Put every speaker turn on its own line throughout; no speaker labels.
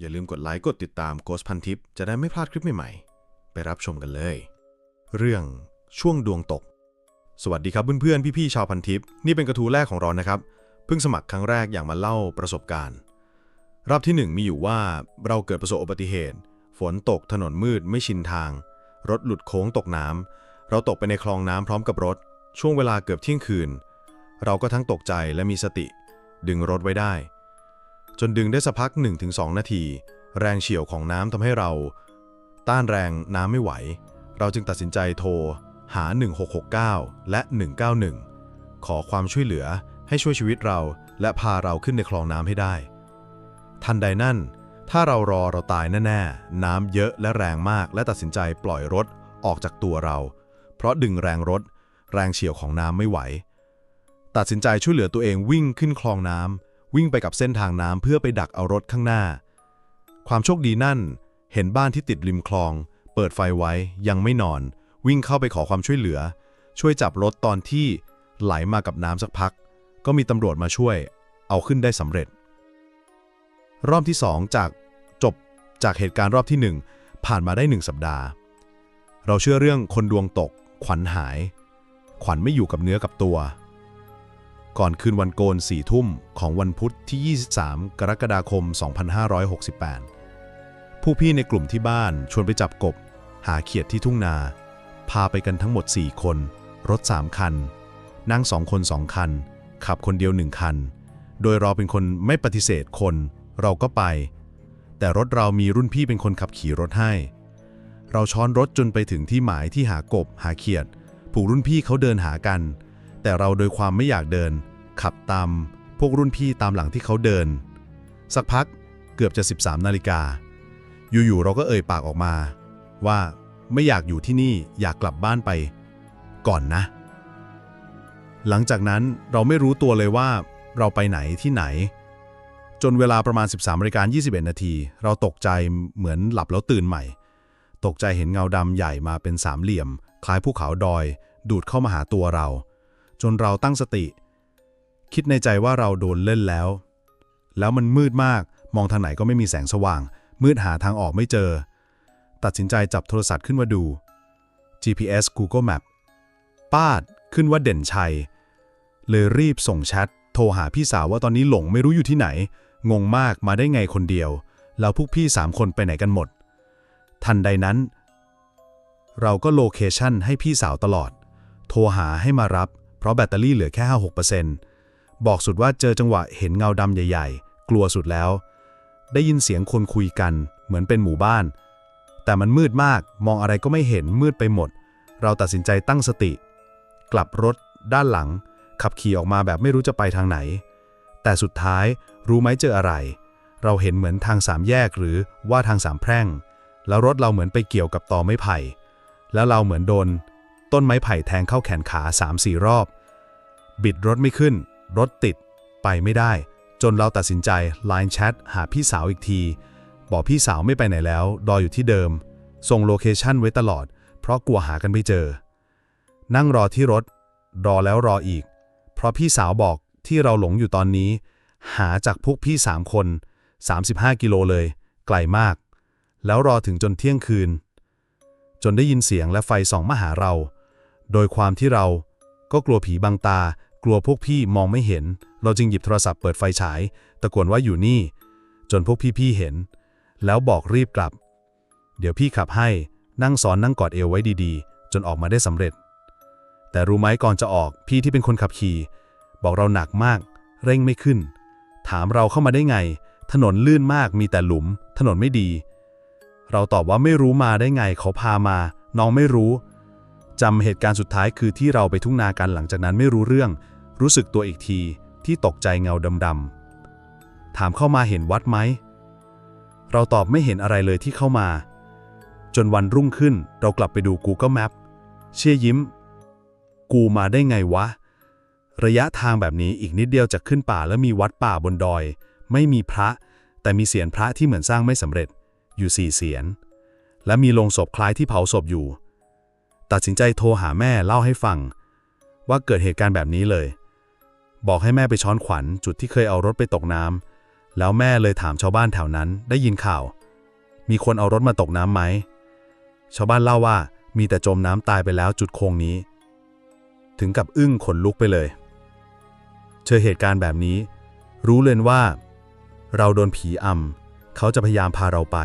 อย่าลืมกดไลค์กดติดตามโกสพันทิปจะได้ไม่พลาดคลิปใหม่ๆ ไปรับชมกันเลย เรื่องช่วงดวงตก สวัสดีครับเพื่อนๆ พี่ๆชาวพันทิปนี่เป็นกระทู้แรกของเรานะครับ เพิ่งสมัครครั้งแรกอย่างมาเล่าประสบการณ์รอบที่หนึ่งมีอยู่ว่าเราเกิดประสบอุบัติเหตุ ฝนตกถนนมืดไม่ชินทาง รถหลุดโค้งตกน้ำเราตกไปในคลองน้ำพร้อมกับรถ ช่วงเวลาเกือบเที่ยงคืน เราก็ทั้งตกใจและมีสติ ดึงรถไว้ได้ จนดึงได้สักพัก 1-2 นาที แรงเฉี่ยวของน้ำทำให้เรา ต้านแรงน้ำไม่ไหว เราจึงตัดสินใจโทร หา 1669 และ 191 ขอความช่วยเหลือให้ช่วยชีวิตเรา และพาเราขึ้นในคลองน้ำให้ได้ ทันใดนั่น ถ้าเรารอเราตายแน่ๆ น้ำเยอะและแรงมากและตัดสินใจปล่อยรถออกจากตัวเรา เพราะดึงแรงรถ แรงเฉี่ยวของน้ำไม่ไหว ตัดสินใจช่วยเหลือตัวเองวิ่งขึ้นคลองน้ำ วิ่งไปกับเส้นทางน้ำเพื่อไปดักเอารถข้างหน้า ความโชคดีนั่น เห็นบ้านที่ติดริมคลอง เปิดไฟไว้ยังไม่นอน วิ่งเข้าไปขอความช่วยเหลือ ช่วยจับรถตอนที่ไหลมากับน้ำสักพัก ก็มีตำรวจมาช่วย เอาขึ้นได้สำเร็จ รอบที่2จากจบจากเหตุการณ์รอบที่1ผ่านมาได้1สัปดาห์ เราเชื่อเรื่องคนดวงตก ขวัญหาย ขวัญไม่อยู่กับเนื้อกับตัว ก่อนคืนวันโกนสี่ทุ่มของวันพุธที่ 23 กรกฎาคม 2568 ผู้พี่ในกลุ่มที่บ้านชวนไปจับกบ หาเขียดที่ทุ่งนา พาไปกันทั้งหมด 4 คน รถ 3 คัน นั่ง2คน 2 คัน ขับคนเดียว 1 คัน โดยเราเป็นคนไม่ปฏิเสธคน เราก็ไป แต่รถเรามีรุ่นพี่เป็นคนขับขี่รถให้ เราช้อนรถจนไปถึงที่หมายที่หากบหาเขียด ผูกรุ่นพี่เขาเดินหากัน แต่เราโดยความไม่อยากเดิน ขับตาม พวกรุ่นพี่ตามหลังที่เขาเดิน สักพักเกือบจะ 13 นาฬิกา อยู่ๆเราก็เอ่ยปากออกมา ว่าไม่อยากอยู่ที่นี่อยากกลับบ้านไป ก่อนนะ หลังจากนั้นเราไม่รู้ตัวเลยว่าเราไปไหนที่ไหน จนเวลาประมาณ 13นาฬิกา21 นาที เราตกใจเหมือนหลับแล้วตื่นใหม่ ตกใจเห็นเงาดำใหญ่มาเป็นสามเหลี่ยม คล้ายภูเขาดอย ดูดเข้ามาหาตัวเรา จนเราตั้งสติ คิดในใจว่าเราโดนเล่นแล้ว แล้วมันมืดมาก มองทางไหนก็ไม่มีแสงสว่าง มืดหาทางออกไม่เจอ ตัดสินใจจับโทรศัพท์ขึ้นมาดู GPS Google Map ป้าดขึ้นว่าเด่นชัย เลยรีบส่งแชทโทรหาพี่สาวว่าตอนนี้หลงไม่รู้อยู่ที่ไหน งงมากมาได้ไงคนเดียว แล้วพวกพี่สามคนไปไหนกันหมด ทันใดนั้น เราก็โลเคชั่นให้พี่สาวตลอด โทรหาให้มารับ ราะแบตเตอรี่เหลือแค่ 5-6%บอกสุดว่าเจอจังหวะเห็นเงาดำใหญ่ ๆ กลัวสุดแล้ว ได้ยินเสียงคนคุยกัน เหมือนเป็นหมู่บ้าน แต่มันมืดมากมองอะไรก็ไม่เห็นมืดไปหมด เราตัดสินใจตั้งสติ กลับรถ ด้านหลัง ขับขี่ออกมาแบบไม่รู้จะไปทางไหน แต่สุดท้ายรู้ไหมเจออะไร เราเห็นเหมือนทางสามแยกหรือว่าทางสามแพร่ง แล้วรถเราเหมือนไปเกี่ยวกับตอไม้ไผ่ แล้วเราเหมือนโดนต้นไม้ไผ่แทงเข้าแขนขาสามสี่รอบ บิดรถไม่ขึ้น รถติด ไปไม่ได้ จนเราตัดสินใจไลน์แชทหาพี่สาวอีกที บอกพี่สาวไม่ไปไหนแล้ว รออยู่ที่เดิม ส่งโลเคชั่นไว้ตลอด เพราะกลัวหากันไม่เจอ นั่งรอที่รถ รอแล้วรออีก เพราะพี่สาวบอกที่เราหลงอยู่ตอนนี้ หาจากพวกพี่สามคน 35 กิโลเลย ไกลมาก แล้วรอถึงจนเที่ยงคืน จนได้ยินเสียงและไฟส่องมาหาเรา โดยความที่เราก็กลัวผีบังตา กลัวพวกพี่มองไม่เห็น เราจึงหยิบโทรศัพท์เปิดไฟฉาย ตะโกนว่าอยู่นี่ จนพวกพี่ๆเห็น แล้วบอกรีบกลับ เดี๋ยวพี่ขับให้ นั่งซ้อนนั่งกอดเอวไว้ดีๆ จนออกมาได้สำเร็จ แต่รู้ไหมก่อนจะออกพี่ที่เป็นคนขับขี่ บอกเราหนักมาก เร่งไม่ขึ้น ถามเราเข้ามาได้ไง ถนนลื่นมากมีแต่หลุม ถนนไม่ดี เราตอบว่าไม่รู้มาได้ไงเขาพามา น้องไม่รู้จำเหตุการณ์สุดท้ายคือที่เราไปทุ่งนากันหลังจากนั้นไม่รู้เรื่อง รู้สึกตัวอีกทีที่ตกใจเงาดำๆ ถามเข้ามาเห็นวัดไหม เราตอบไม่เห็นอะไรเลยที่เข้ามา จนวันรุ่งขึ้นเรากลับไปดู Google Map เชี่ยยิ้ม กูมาได้ไงวะ ระยะทางแบบนี้อีกนิดเดียวจะขึ้นป่าแล้วมีวัดป่าบนดอย ไม่มีพระ แต่มีเสียนพระที่เหมือนสร้างไม่สำเร็จ อยู่สี่เสียน และมีโลงศพคล้ายที่เผาศพอยู่ ตัดสินใจโทรหาแม่เล่าให้ฟัง ว่าเกิดเหตุการณ์แบบนี้เลย บอกให้แม่ไปช้อนขวัญจุดที่เคยเอารถไปตกน้ำแล้วแม่เลยถามชาวบ้านแถวนั้นได้ยินข่าว มีคนเอารถมาตกน้ำไหม ชาวบ้านเล่าว่ามีแต่จมน้ำตายไปแล้วจุดโค้งนี้ ถึงกับอึ้งขนลุกไปเลย เจอเหตุการณ์แบบนี้ รู้เลยว่า เราโดนผีอำเขาจะพยายามพาเราไป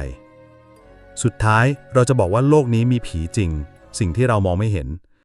สุดท้ายเราจะบอกว่าโลกนี้มีผีจริง สิ่งที่เรามองไม่เห็น